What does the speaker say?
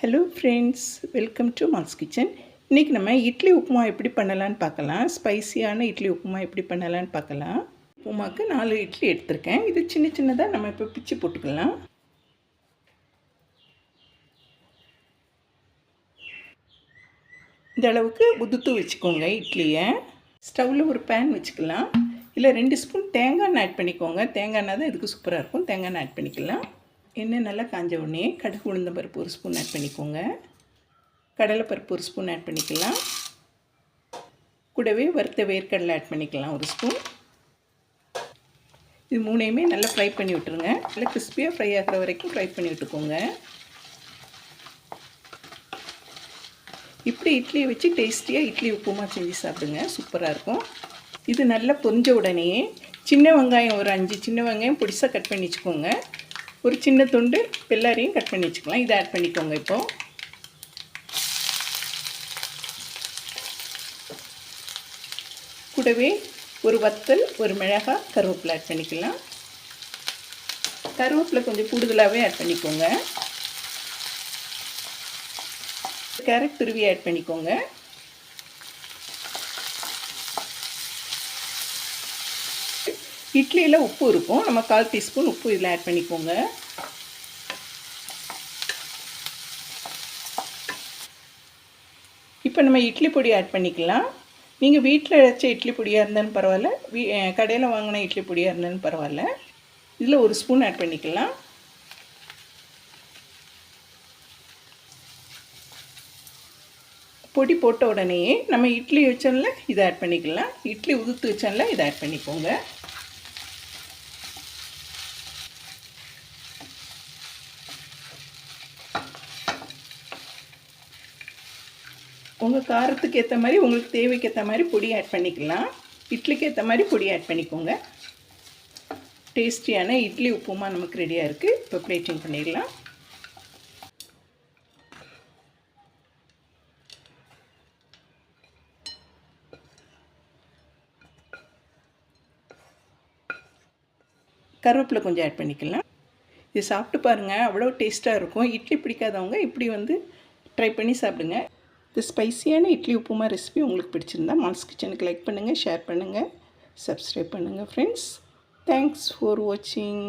Hello friends welcome to Mal's kitchen இன்றைக்கி நம்ம இட்லி உப்புமா எப்படி பண்ணலான்னு பார்க்கலாம். ஸ்பைசியான இட்லி உப்புமா எப்படி பண்ணலான்னு பார்க்கலாம். உப்புமாவுக்கு நாலு இட்லி எடுத்திருக்கேன். இது சின்ன சின்னதாக நம்ம இப்போ பிச்சு போட்டுக்கலாம். இந்த அளவுக்கு உதுத்து வச்சுக்கோங்க இட்லியை. ஸ்டவ்வில் ஒரு பேன் வச்சுக்கலாம். இல்லை ரெண்டு ஸ்பூன் தேங்காய் ஆட் பண்ணிக்கோங்க. தேங்காய் தான் இதுக்கு சூப்பராக இருக்கும். தேங்காய் ஆட் பண்ணிக்கலாம். எண்ணெய் நல்லா காஞ்ச உடனே கடுகு உளுந்த பருப்பு ஒரு ஸ்பூன் ஆட் பண்ணிக்கோங்க. கடலைப்பருப்பு ஒரு ஸ்பூன் ஆட் பண்ணிக்கலாம். கூடவே வறுத்த வேர்க்கடலை ஆட் பண்ணிக்கலாம் ஒரு ஸ்பூன். இது மூணையுமே நல்லா ஃப்ரை பண்ணி விட்டுருங்க. நல்லா கிறிஸ்பியாக ஃப்ரை ஆகிற வரைக்கும் ஃப்ரை பண்ணி விட்டுக்கோங்க. இப்படி இட்லியை வச்சு டேஸ்டியாக இட்லி உப்புமா செஞ்சு சாப்பிடுங்க. சூப்பராக இருக்கும். இது நல்லா பொரிஞ்ச உடனே சின்ன வெங்காயம் ஒரு அஞ்சு சின்ன வெங்காயம் பொடிசாக கட் பண்ணி வச்சுக்கோங்க. ஒரு சின்ன துண்டு பெல்லாரியும் கட் பண்ணி வச்சுக்கலாம். இதை ஆட் பண்ணிக்கோங்க இப்போது கூடவே ஒரு வத்தல் ஒரு மிளகாய் கருவேப்பிலை ஆட் பண்ணிக்கலாம். கருவேப்பிலை கொஞ்சம் கூடுதலாகவே ஆட் பண்ணிக்கோங்க. கேரட் துருவி ஆட் பண்ணிக்கோங்க. இட்லியில் உப்பு இருக்கும். நம்ம கால் டீஸ்பூன் உப்பு இதில் ஆட் பண்ணிக்கோங்க. இப்போ நம்ம இட்லி பொடி ஆட் பண்ணிக்கலாம். நீங்கள் வீட்டில் அரைச்ச இட்லி பொடியாக இருந்தாலும் பரவாயில்ல. வீ கடையில் வாங்கின இட்லி பொடியாக இருந்தாலும் பரவாயில்ல. இதில் ஒரு ஸ்பூன் ஆட் பண்ணிக்கலாம். பொடி போட்ட உடனே நம்ம இட்லி வச்சோம்ல இதை ஆட் பண்ணிக்கலாம். இட்லி உதுத்து வச்சோம்ல இதை ஆட் பண்ணிக்கோங்க. உங்கள் காரத்துக்கு ஏற்ற மாதிரி உங்களுக்கு தேவைக்கு ஏற்ற மாதிரி பொடி ஆட் பண்ணிக்கலாம். இட்லிக்கு ஏற்ற மாதிரி பொடி ஆட் பண்ணிக்கோங்க. டேஸ்டியான இட்லி உப்புமா நமக்கு ரெடியாக இருக்குது இப்போ பிளேட்டிங் பண்ணிடலாம். கருவேப்பிலை கொஞ்சம் ஆட் பண்ணிக்கலாம். இது சாப்பிட்டு பாருங்கள் அவ்வளோ டேஸ்ட்டாக இருக்கும். இட்லி பிடிக்காதவங்க இப்படி வந்து ட்ரை பண்ணி சாப்பிடுங்க. இந்த ஸ்பைசியான இட்லி உப்புமா ரெசிபி உங்களுக்கு பிடிச்சிருந்தா மால்ஸ் கிச்சனுக்கு லைக் பண்ணுங்கள் ஷேர் பண்ணுங்கள் சப்ஸ்கிரைப் பண்ணுங்கள் ஃப்ரெண்ட்ஸ் தேங்க்ஸ் ஃபார் வாட்சிங்